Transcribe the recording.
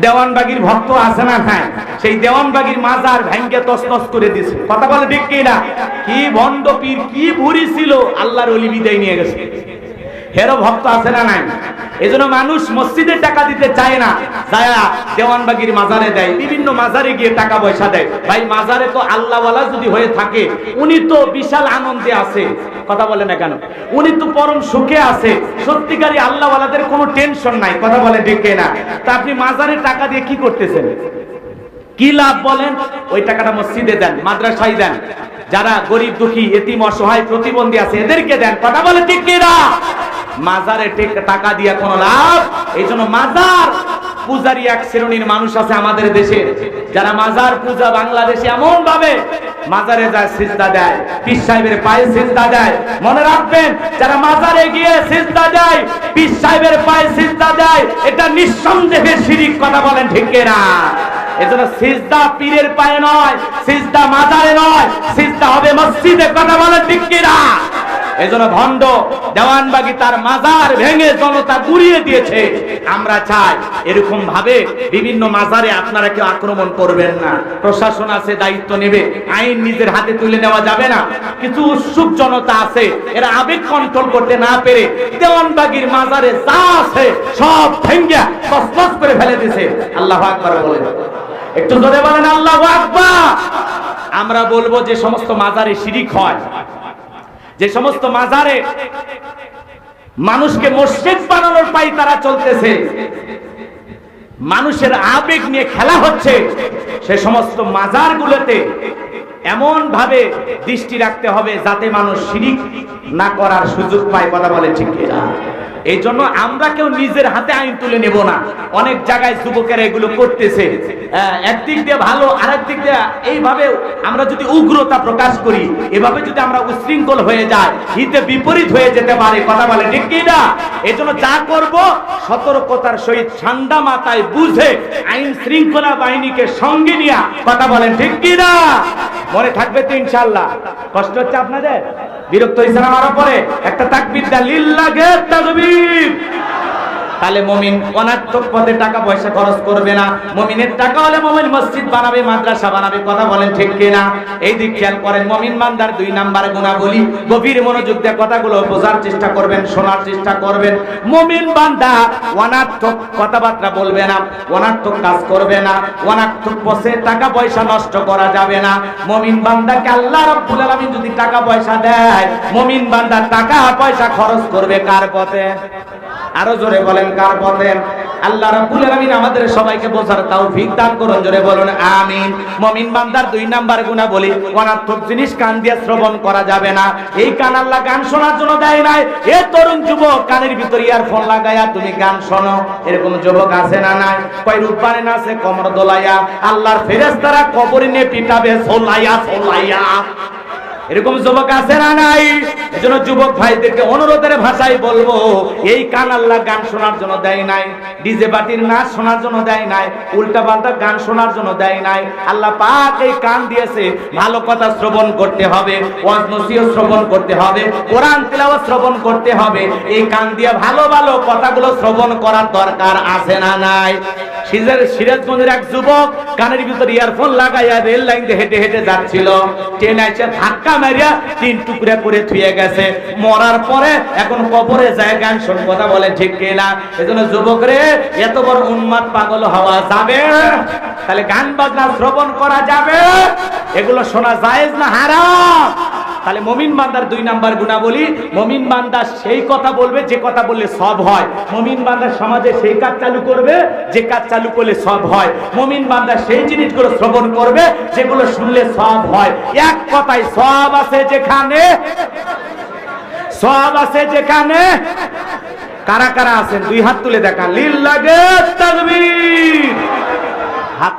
দেওয়ানবাগির ভক্ত আছে না হ্যাঁ সেই দেওয়ানবাগির মাজার ভেঙ্গে তসতস করে দিছে। কথা বলে ঠিক না কি ভণ্ড পীর, কি ভুরি ছিল? আল্লাহর অলি বিদায় নিয়ে গেছে। হেরো ভক্ত আছে না নাই? এজন্য মানুষ মসজিদে টাকা দিতে চায় না। যায়া দেওয়ানবাগির মাজারে দেয়, বিভিন্ন মাজারে গিয়ে টাকা পয়সা দেয়। ভাই, মাজারে তো আল্লাহওয়ালা যদি হয়ে থাকে, উনি তো বিশাল আনন্দে আছে। কথা বলে না কেন? উনি তো পরম সুখে আছে। সত্যিকারী আল্লাহওয়ালাদের কোনো টেনশন নাই, কথা বলে ডেকে না তা আপনি মাজারে টাকা দিয়ে কি করতেছেন? কি লাভ বলেন? ওই টাকাটা মসজিদে দেন, মাদ্রাসায় দেন। যারা গরিব দুঃখী, এতিম, অসহায়, প্রতিবন্ধী আছে, এদেরকে দেন, কথা বলে ঠিক কিনা? মাজারে টেক- দিয়ে কোনো লাভ? এই জন্য মাজার পূজারি এক শ্রেণির মানুষ আছে আমাদের দেশে। যারা মাজার পূজা বাংলাদেশে এমন ভাবে মাজারে যায়, সিজদা দেয়। পীর সাহেবের পায়ে সিজদা দেয়। মনে রাখবেন, যারা মাজারে গিয়ে সিজদা দেয়, পীর সাহেবের পায়ে সিজদা দেয়, এটা নিঃসন্দেহে শিরিক কথা বলেন ঠিক না এজন্য সিজদা পীরের পায়ে নয়, সিজদা মাজারে নয়, সিজদা হবে মসজিদে কথা বলেন ঠিক কিনা এজন্য ভণ্ড দেওয়ানবাগি তার মাজার ভেঙে জনতা গুড়িয়ে দিয়েছে। আমরা চাই এরকম ভাবে বিভিন্ন মাজারে আপনারা কেউ আক্রমণ করবেন না। প্রশাসন আছে, দায়িত্ব নেবে। আইন নিজের হাতে তুলে নেওয়া যাবে না। কিছু উৎসুক জনতা আছে, এরা আবেগ কন্ট্রোল করতে না পেরে দেওয়ানবাগির মাজারে যা আছে সব ভেঙ্গে তসতস করে ফেলে দিছে আল্লাহ আকবার বলেন। একটু জোরে বলেন, আল্লাহ আকবার। আমরা বলব যে সমস্ত মাজারে শিরিক হয়। যে সমস্ত মাজারে মানুষকে মসজিদ বানানোর পাই তারা চলতেছে মানুষের আবেগ নিয়ে খেলা হচ্ছে সে সমস্ত মাজারগুলোতে এমন ভাবে দৃষ্টি রাখতে হবে যাতে মানুষ শিরিক না করার সুযোগ পায়, কথা বলে ঠিক কিনা? এই জন্য আমরা কেউ নিজের হাতে আইন তুলে নেব না। অনেক জায়গায় যুবকেরা এগুলো করতেছে। একদিক দিয়ে ভালো, আরেক দিক দিয়ে এইভাবে আমরা যদি উগ্রতা প্রকাশ করি, এভাবে যদি আমরা উশৃঙ্খল হয়ে যাই, হিতে বিপরীত হয়ে যেতে পারে, কথা বলে, ঠিক কি না? এই জন্য যা করব, সতর্কতার সহিত ঠান্ডা মাথায় বুঝে আইন শৃঙ্খলা বাহিনীকে সঙ্গে নিয়ে কথা বলেন, ঠিক কি না? মনে থাকবে তো ইনশাল্লাহ কষ্ট হচ্ছে আপনাদের? বিরক্ত হয়েছিলাম আমার পরে একটা তাকবির দা লিল্লাহে তাকবীর। তাহলে মমিন অনার্থক পথে টাকা পয়সা খরচ করবে না। মমিনের টাকা হলে মমিন মসজিদ বানাবে, মাদ্রাসা বানাবে, কথা বলেন ঠিক কিনা? এই দিক খেয়াল করেন, মমিন মান্দার দুই নাম্বার গুণা বলি গভীর মনোযোগ দিয়ে কথাগুলো বোঝার চেষ্টা করবেন, শোনার চেষ্টা করবেন। মমিন বান্দা অনার্থক কথাবার্তা বলবে না, অনার্থক কাজ করবে না, অনার্থক পথে টাকা পয়সা নষ্ট করা যাবে না। মমিন বান্দাকে আল্লাহ রাব্বুল আলামিন যদি টাকা পয়সা দেয়, মমিন বান্দা টাকা পয়সা খরচ করবে কার পথে? আরও জোরে বলেন, কার পথে আল্লাহ রাব্বুল আলামিন আমাদের সবাইকে বোঝার তৌফিক দান করুন, জোরে বলুন, আমিন। মুমিন বান্দার দুই নাম্বার গুনাহ বলি, অনার্থক জিনিস কান দিয়ে শ্রবণ করা যাবে না। এই কান আল্লাহ গান শোনার জন্য দেয় নাই। এ তরুণ যুবক, কানের ভিতর ইয়ারফোন লাগায়া তুমি গান শোনো। এরকম যুবক আছে না নাই? কয় রূপবানে না আছে কমর দোলাইয়া আল্লাহর ফেরেশতারা কবরে নিয়ে পিটাবে সোলাইয়া সোলাইয়া এরকম যুবক আছে না নাই? এজন্য যুবক ভাইদেরকে অনুরোধের ভাষায় বলব, এই কান আল্লাহ গান শোনার জন্য দেয় নাই, ডিজে পার্টির নাচ শোনার জন্য দেয় নাই, উল্টা পাল্টা গান শোনার জন্য দেয় নাই। আল্লাহ পাক এই কান দিয়েছে, ভালো কথা শ্রবণ করতে হবে, ওয়াজ নসিহত শ্রবণ করতে হবে, কোরআন তিলাওয়াত শ্রবণ করতে হবে। এই কান দিয়ে ভালো ভালো কথাগুলো শ্রবণ করার দরকার আছে না নাই? সিরাজ সিরাজগঞ্জের এক যুবক কানের ভিতর ইয়ারফোন লাগাইয়া রেল লাইন দিয়ে হেঁটে হেঁটে যাচ্ছিল। ট্রেন এসে ধাক্কা মারিয়া তিন টুকরা করে থুয়ে গেছে। মরার পরে এখন কবরে যায়, গান শোন, কথা বলে, ঠিক কিনা এজন্য যুবক রে এত বড় উন্মাদ পাগল হওয়া যাবে? তাহলে গান বাজনা শ্রবণ করা যাবে? এগুলো শোনা জায়েজ না হারাম? তাহলে মমিন বান্দার দুই নাম্বার গুণা বলি মমিন বান্দা সেই কথা বলবে, যে কথা বললে সব হয়। মমিন বান্দা সমাজে সেই কাজ চালু করবে, যে কাজ চালু করলে সব হয়। মমিন বান্দা সেই জিনিসগুলো শ্রবণ করবে, যেগুলো শুনলে সব হয়। এক কথায় সব আছে যেখানে? সব আছে যেখানে? কারা কারা আছেন? দুই হাত তুলে দেখান। লিল লাগে হাত